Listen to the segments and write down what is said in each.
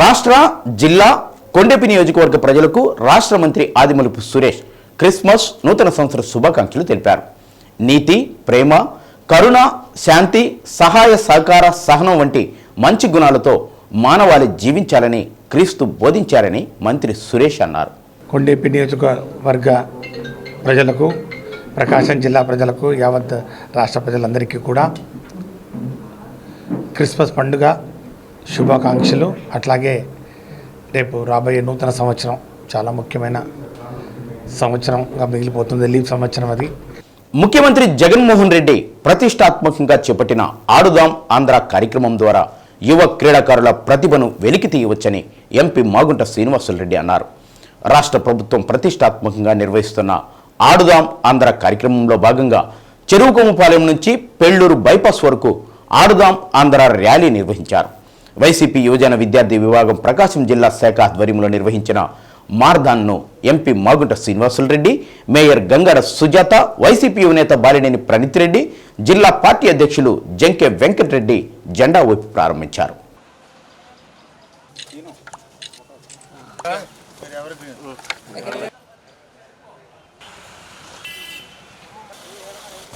రాష్ట్ర జిల్లా కొండెపి నియోజకవర్గ ప్రజలకు రాష్ట్ర మంత్రి ఆదిమలుపు సురేష్ క్రిస్మస్ నూతన సంవత్సర శుభాకాంక్షలు తెలిపారు. నీతి ప్రేమ కరుణ శాంతి సహాయ సహకార సహనం వంటి మంచి గుణాలతో మానవాళి జీవించాలని క్రీస్తు బోధించారని మంత్రి సురేష్ అన్నారు. కొండేపి నియోజకవర్గ ప్రజలకు ప్రకాశం జిల్లా ప్రజలకు యావత్ రాష్ట్ర ప్రజలందరికీ కూడా క్రిస్మస్ పండుగ శుభాకాంక్షలు. అట్లాగే రేపు రాబోయే నూతన సంవత్సరం చాలా ముఖ్యమైన సంవత్సరంగా మిగిలిపోతుంది. లీవ్ సంవత్సరం అది. ముఖ్యమంత్రి జగన్మోహన్ రెడ్డి ప్రతిష్టాత్మకంగా చేపట్టిన ఆడుదాం ఆంధ్ర కార్యక్రమం ద్వారా యువ క్రీడాకారుల ప్రతిభను వెలికి తీయవచ్చని ఎంపీ మాగుంట శ్రీనివాసులరెడ్డి అన్నారు. రాష్ట్ర ప్రభుత్వం ప్రతిష్టాత్మకంగా నిర్వహిస్తున్న ఆడుదాం ఆంధ్ర కార్యక్రమంలో భాగంగా చెరువుకొమ్మపాలెం నుంచి పెళ్ళూరు బైపాస్ వరకు ఆడుదాం ఆంధ్ర ర్యాలీ నిర్వహించారు. వైసీపీ యువజన విద్యార్థి విభాగం ప్రకాశం జిల్లా శాఖ ఆధ్వర్యంలో నిర్వహించిన మార్దాన్ను MP Magunta Srinivasulu Reddy mayor Gangara Sujatha YCP యువనేత బాలినేని ప్రణీత్ రెడ్డి జిల్లా పార్టీ అధ్యక్షులు జంకే వెంకటరెడ్డి జెండా ఊపి ప్రారంభించారు.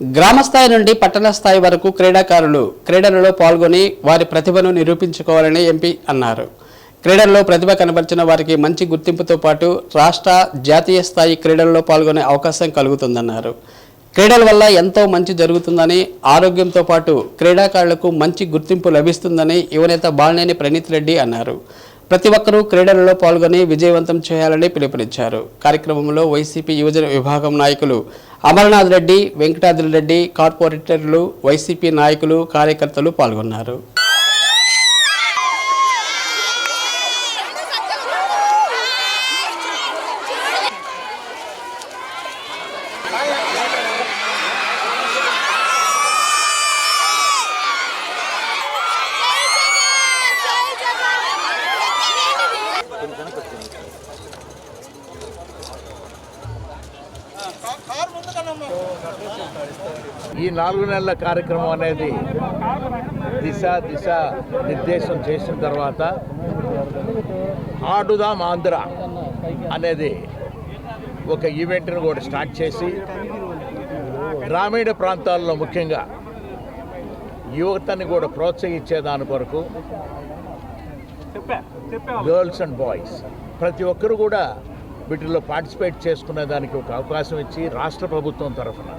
గ్రామ స్థాయి నుండి పట్టణ స్థాయి వరకు క్రీడాకారులు క్రీడలలో పాల్గొని వారి ప్రతిభను నిరూపించుకోవాలని ఎంపీ అన్నారు. క్రీడల్లో ప్రతిభ కనబరిచిన వారికి మంచి గుర్తింపుతో పాటు రాష్ట్ర జాతీయ స్థాయి క్రీడల్లో పాల్గొనే అవకాశం కలుగుతుందన్నారు. క్రీడల వల్ల ఎంతో మంచి జరుగుతుందని ఆరోగ్యంతో పాటు క్రీడాకారులకు మంచి గుర్తింపు లభిస్తుందని యువనేత బాలినేని ప్రణీత్ రెడ్డి అన్నారు. ప్రతి ఒక్కరూ క్రీడలలో పాల్గొని విజయవంతం చేయాలని పిలుపునిచ్చారు. కార్యక్రమంలో వైసీపీ యువజన విభాగం నాయకులు అమర్నాథ్ రెడ్డి వెంకటాద్రి రెడ్డి కార్పొరేటర్లు వైసీపీ నాయకులు కార్యకర్తలు పాల్గొన్నారు. ఈ నాలుగు నెలల కార్యక్రమం అనేది దిశ దిశ నిర్దేశం చేసిన తర్వాత ఆడుదాం ఆంధ్ర అనేది ఒక ఈవెంట్ను కూడా స్టార్ట్ చేసి గ్రామీణ ప్రాంతాల్లో ముఖ్యంగా యువతని కూడా ప్రోత్సహించే దాని కొరకు గర్ల్స్ అండ్ బాయ్స్ ప్రతి ఒక్కరు కూడా వీటిల్లో పార్టిసిపేట్ చేసుకునే దానికి ఒక అవకాశం ఇచ్చి రాష్ట్ర ప్రభుత్వం తరఫున.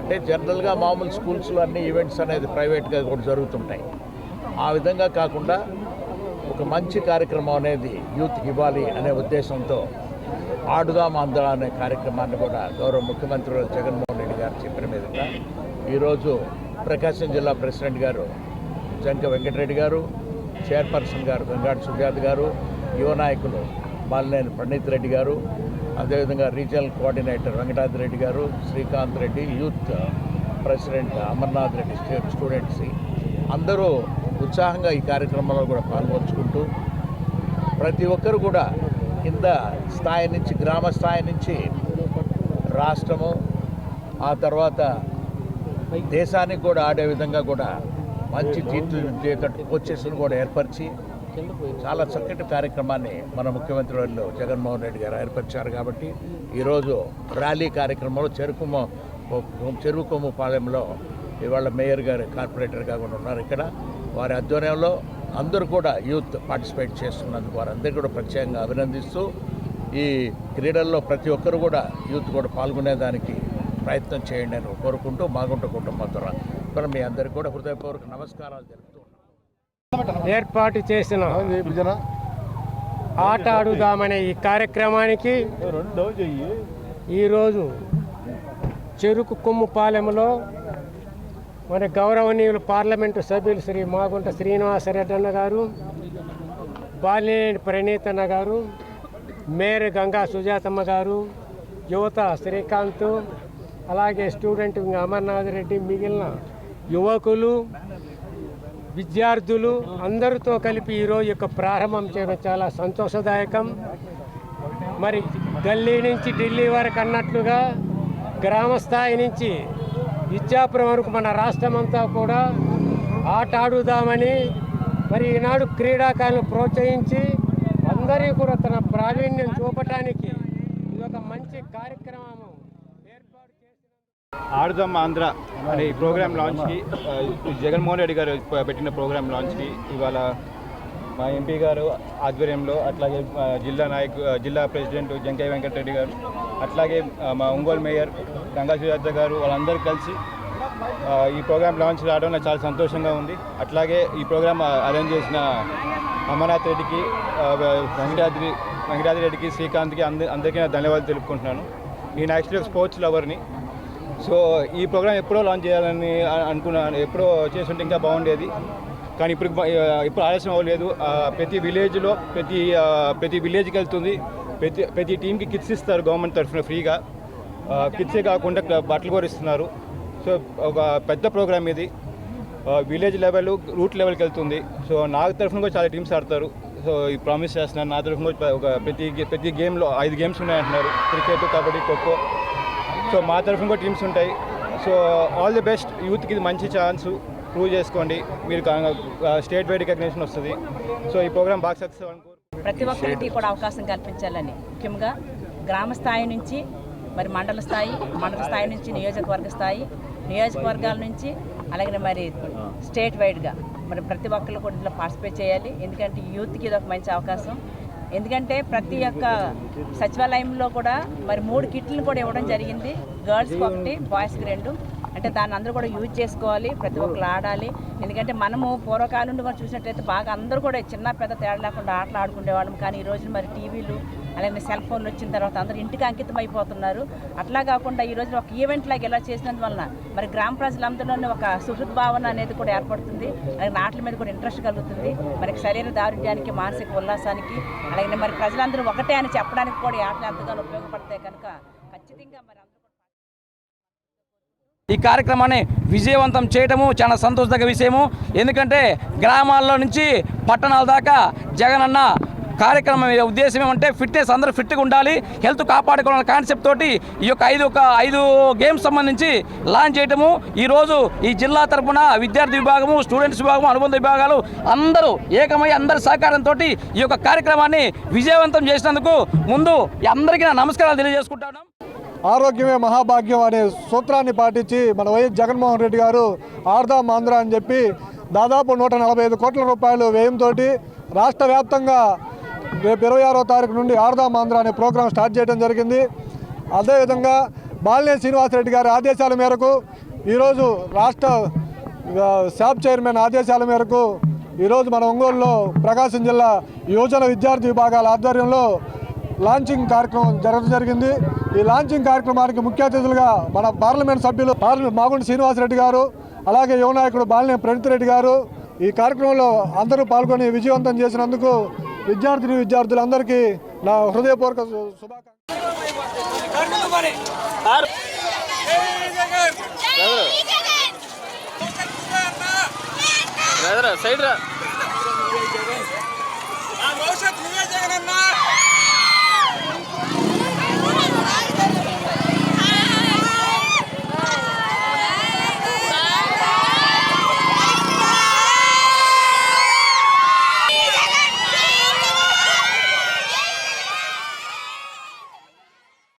అంటే జనరల్గా మామూలు స్కూల్స్లో అన్ని ఈవెంట్స్ అనేది ప్రైవేట్గా కూడా జరుగుతుంటాయి. ఆ విధంగా కాకుండా ఒక మంచి కార్యక్రమం అనేది యూత్కి ఇవ్వాలి అనే ఉద్దేశంతో ఆడుదాం ఆంధ్ర అనే కార్యక్రమాన్ని కూడా గౌరవ ముఖ్యమంత్రి జగన్మోహన్ రెడ్డి గారు చెప్పిన మీదుగా ఈరోజు ప్రకాశం జిల్లా ప్రెసిడెంట్ గారు జంక వెంకటరెడ్డి గారు చైర్పర్సన్ గారు గంగాడు సుజాత్ గారు యువ నాయకులు బాలినేని పండిత్ రెడ్డి గారు అదేవిధంగా regional coordinator Venkatadri Reddy garu Srikanth Reddy youth president Amarnath Reddy state students. అందరూ ఉత్సాహంగా ఈ కార్యక్రమంలో కూడా పాల్పంచుకుంటూ ప్రతి ఒక్కరు కూడా కింద స్థాయి నుంచి గ్రామ స్థాయి నుంచి రాష్ట్రము ఆ తర్వాత దేశానికి కూడా ఆడే విధంగా కూడా మంచి తీర్చిదిద్దేటట్టు కోచెస్ను కూడా ఏర్పరిచి చాలా చక్కటి కార్యక్రమాన్ని మన ముఖ్యమంత్రి వాళ్ళు జగన్మోహన్ రెడ్డి గారు ఏర్పరిచారు కాబట్టి ఈరోజు ర్యాలీ కార్యక్రమంలో చెరుకుమ చెరుకుమ్మ పాలెంలో ఇవాళ మేయర్ గారు కార్పొరేటర్గా కూడా ఉన్నారు ఇక్కడ. వారి ఆధ్వర్యంలో అందరూ కూడా యూత్ పార్టిసిపేట్ చేస్తున్నందుకు వారందరికీ కూడా ప్రత్యేకంగా అభినందిస్తూ ఈ క్రీడల్లో ప్రతి ఒక్కరు కూడా యూత్ కూడా పాల్గొనేదానికి ప్రయత్నం చేయండి అని కోరుకుంటూ మాగుంట కుటుంబం ద్వారా మీ అందరికీ కూడా హృదయపూర్వక నమస్కారాలు తెలుపు ఏర్పాటు చేసిన ఆట ఆడుదామనే ఈ కార్యక్రమానికి ఈరోజు చెరుకు కొమ్ముపాలెంలో మన గౌరవనీయులు పార్లమెంటు సభ్యులు శ్రీ మాగుంట శ్రీనివాసరెడ్డి అన్న గారు బాలినేని ప్రణీతన్న గారు మేయర్ గంగా సుజాతమ్మ గారు యువత శ్రీకాంత్ అలాగే స్టూడెంట్ అమర్నాథ్ రెడ్డి మిగిలిన యువకులు విద్యార్థులు అందరితో కలిపి ఈరోజు యొక్క ప్రారంభం చేయడం చాలా సంతోషదాయకం. మరి గల్లీ నుంచి ఢిల్లీ వరకు అన్నట్లుగా గ్రామ స్థాయి నుంచి ఇచ్చాపురం వరకు మన రాష్ట్రం అంతా కూడా ఆట ఆడుదామని మరి ఈనాడు క్రీడాకారులను ప్రోత్సహించి అందరికీ కూడా తన ప్రావీణ్యం చూపటానికి ఇది ఒక మంచి కార్యక్రమం ఆడుదాం ఆంధ్ర అనే ఈ ప్రోగ్రామ్ లాంచ్కి జగన్మోహన్ రెడ్డి గారు పెట్టిన ప్రోగ్రామ్ లాంచ్కి ఇవాళ మా ఎంపీ గారు ఆధ్వర్యంలో అట్లాగే జిల్లా నాయకు జిల్లా ప్రెసిడెంట్ జంకయ్య వెంకటరెడ్డి గారు అట్లాగే మా ఒంగోలు మేయర్ గంగా సుజాత గారు వాళ్ళందరూ కలిసి ఈ ప్రోగ్రామ్ లాంచ్ రావడం నాకు చాలా సంతోషంగా ఉంది. అట్లాగే ఈ ప్రోగ్రామ్ అరేంజ్ చేసిన అమర్నాథ్ రెడ్డికి వెంకటాద్రి వెంకటాద్రి రెడ్డికి శ్రీకాంత్కి అంద అందరికీ నా ధన్యవాదాలు తెలుపుకుంటున్నాను. నేను యాక్చువల్గా స్పోర్ట్స్ లవర్ని సో ఈ ప్రోగ్రామ్ ఎప్పుడో లాంచ్ చేయాలని అనుకున్నాను. ఎప్పుడో చేస్తుంటే ఇంకా బాగుండేది. కానీ ఇప్పుడు ఇప్పుడు ఆలస్యం అవ్వలేదు. ప్రతి విలేజ్లో ప్రతి ప్రతి విలేజ్కి వెళ్తుంది. ప్రతి ప్రతి టీంకి కిట్స్ ఇస్తారు గవర్నమెంట్ తరఫున ఫ్రీగా కిట్సే కాకుండా బట్టలు కూడా ఇస్తున్నారు. సో ఒక పెద్ద ప్రోగ్రామ్ ఇది. విలేజ్ లెవెల్ రూట్ లెవెల్కి వెళ్తుంది. సో నా తరఫున కూడా చాలా టీమ్స్ ఆడతారు. సో ఈ ప్రామిస్ చేస్తున్నారు నా తరఫున కూడా ఒక ప్రతి ప్రతి గేమ్లో ఐదు గేమ్స్ ఉన్నాయంటున్నారు. క్రికెట్ కబడ్డీ ఖోఖో. సో మా తరఫున కూడా టీమ్స్ ఉంటాయి. సో ఆల్ ది బెస్ట్ యూత్కి ఇది మంచి ఛాన్స్ ప్రూవ్ చేసుకోండి. మీరు స్టేట్ వైడ్ రికగ్నేషన్ వస్తుంది. సో ఈ ప్రోగ్రామ్ బాగా సక్సెస్ ప్రతి ఒక్కరికి కూడా అవకాశం కల్పించాలని ముఖ్యంగా గ్రామ స్థాయి నుంచి మరి మండల స్థాయి మండల స్థాయి నుంచి నియోజకవర్గ స్థాయి నియోజకవర్గాల నుంచి అలాగే మరి స్టేట్ వైడ్గా మరి ప్రతి ఒక్కరు కూడా ఇందులో పార్టిసిపేట్ చేయాలి. ఎందుకంటే యూత్కి ఇది ఒక మంచి అవకాశం. ఎందుకంటే ప్రతి ఒక్క సచివాలయంలో కూడా మరి మూడు కిట్లను కూడా ఇవ్వడం జరిగింది. గర్ల్స్కి ఒకటి బాయ్స్కి రెండు. అంటే దాన్ని అందరూ కూడా యూజ్ చేసుకోవాలి. ప్రతి ఒక్కరు ఆడాలి. ఎందుకంటే మనము పూర్వకాలం నుండి మనం చూసినట్లయితే బాగా అందరూ కూడా చిన్న పెద్ద తేడా లేకుండా ఆటలు ఆడుకునేవాళ్ళం. కానీ ఈ రోజున మరి టీవీలు అలాగే సెల్ ఫోన్లు వచ్చిన తర్వాత అందరూ ఇంటికి అంకితం అయిపోతున్నారు. అట్లా కాకుండా ఈ రోజు ఒక ఈవెంట్ లాగా ఇలా చేసినందువలన మరి గ్రామ ప్రజలందరిలోనే ఒక సుహృద్ భావన అనేది కూడా ఏర్పడుతుంది. అలాగే నాట్ల మీద కూడా ఇంట్రెస్ట్ కలుగుతుంది. మనకి శరీర దారుణ్యానికి మానసిక ఉల్లాసానికి అలాగే మరి ప్రజలందరూ ఒకటే అని చెప్పడానికి కూడా ఈ ఆటలు ఎంతగానో ఉపయోగపడతాయి కనుక ఖచ్చితంగా మరి ఈ కార్యక్రమాన్ని విజయవంతం చేయటము చాలా సంతోషదగ్గ విషయము. ఎందుకంటే గ్రామాల్లో నుంచి పట్టణాల దాకా జగనన్న కార్యక్రమం ఉద్దేశం ఏమంటే ఫిట్నెస్ అందరూ ఫిట్గా ఉండాలి హెల్త్ కాపాడుకోవాలనే కాన్సెప్ట్ తోటి ఈ యొక్క ఐదు ఒక ఐదు గేమ్స్ సంబంధించి లాంచ్ చేయటము. ఈరోజు ఈ జిల్లా తరఫున విద్యార్థి విభాగము స్టూడెంట్స్ విభాగము అనుబంధ విభాగాలు అందరూ ఏకమై అందరి సహకారంతో ఈ యొక్క కార్యక్రమాన్ని విజయవంతం చేసినందుకు ముందు అందరికీ నా నమస్కారాలు తెలియజేసుకుంటాను ఆరోగ్యమే మహాభాగ్యం అనే సూత్రాన్ని పాటించి మన వైఎస్ జగన్మోహన్ రెడ్డి గారు ఆర్దాం ఆంధ్ర అని చెప్పి దాదాపు నూట నలభై ఐదు కోట్ల రూపాయలు వ్యయంతో రాష్ట్ర వ్యాప్తంగా రేపు ఇరవై ఆరో తారీఖు నుండి ఆర్దాం ఆంధ్ర అనే ప్రోగ్రాం స్టార్ట్ చేయడం జరిగింది. అదేవిధంగా బాలినేని శ్రీనివాసరెడ్డి గారి ఆదేశాల మేరకు ఈరోజు రాష్ట్ర ఆ, శాప్ చైర్మన్ ఆదేశాల మేరకు ఈరోజు మన ఒంగోలులో ప్రకాశం జిల్లా యువజన విద్యార్థి విభాగాల ఆధ్వర్యంలో లాంచింగ్ కార్యక్రమం జరగడం జరిగింది. ఈ లాంచింగ్ కార్యక్రమానికి ముఖ్య అతిథులుగా మన పార్లమెంట్ సభ్యులు పార్లమెంట్ మాగుండి శ్రీనివాసరెడ్డి గారు అలాగే యువనాయకుడు బాలినేని ప్రణిత్ రెడ్డి గారు ఈ కార్యక్రమంలో అందరూ పాల్గొని విజయవంతం చేసినందుకు విద్యార్థిని విద్యార్థులందరికీ నా హృదయపూర్వక శుభాకాంక్షలు. నా భవిష్యత్తు నువ్వే జగనన్నా.